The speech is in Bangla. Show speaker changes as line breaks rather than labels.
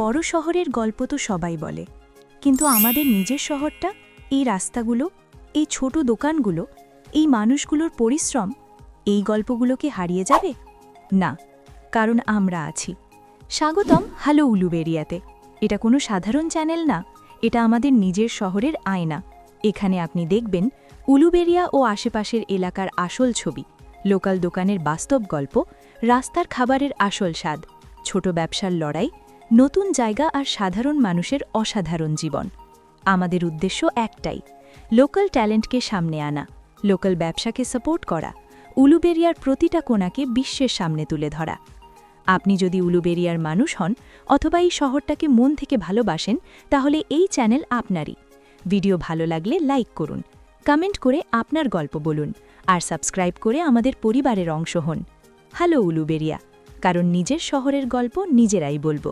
বড় শহরের গল্প তো সবাই বলে। কিন্তু আমাদের নিজের শহরটা, এই রাস্তাগুলো, এই ছোট দোকানগুলো, এই মানুষগুলোর পরিশ্রম, এই গল্পগুলোকে হারিয়ে যাবে? না, কারণ আমরা আছি। স্বাগতম হ্যালো উলুবেরিয়াতে। এটা কোনো সাধারণ চ্যানেল না, এটা আমাদের নিজের শহরের আয়না। এখানে আপনি দেখবেন উলুবেরিয়া ও আশেপাশের এলাকার আসল ছবি, লোকাল দোকানের বাস্তব গল্প, রাস্তার খাবারের আসল স্বাদ, ছোট ব্যবসার লড়াই নতুন জায়গা আর সাধারণ মানুষের অসাধারণ জীবন। আমাদের উদ্দেশ্য একটাই, লোকাল ট্যালেন্টকে সামনে আনা, লোকাল ব্যবসাকে সাপোর্ট করা, উলুবেরিয়ার প্রতিটা কোণাকে বিশ্বের সামনে তুলে ধরা। আপনি যদি উলুবেরিয়ার মানুষ হন অথবা এই শহরটাকে মন থেকে ভালোবাসেন, তাহলে এই চ্যানেল আপনারই। ভিডিও ভালো লাগলে লাইক করুন, কমেন্ট করে আপনার গল্প বলুন, আর সাবস্ক্রাইব করে আমাদের পরিবারের অংশ হন। হ্যালো উলুবেরিয়া, কারণ নিজের শহরের গল্প নিজেরাই বলব।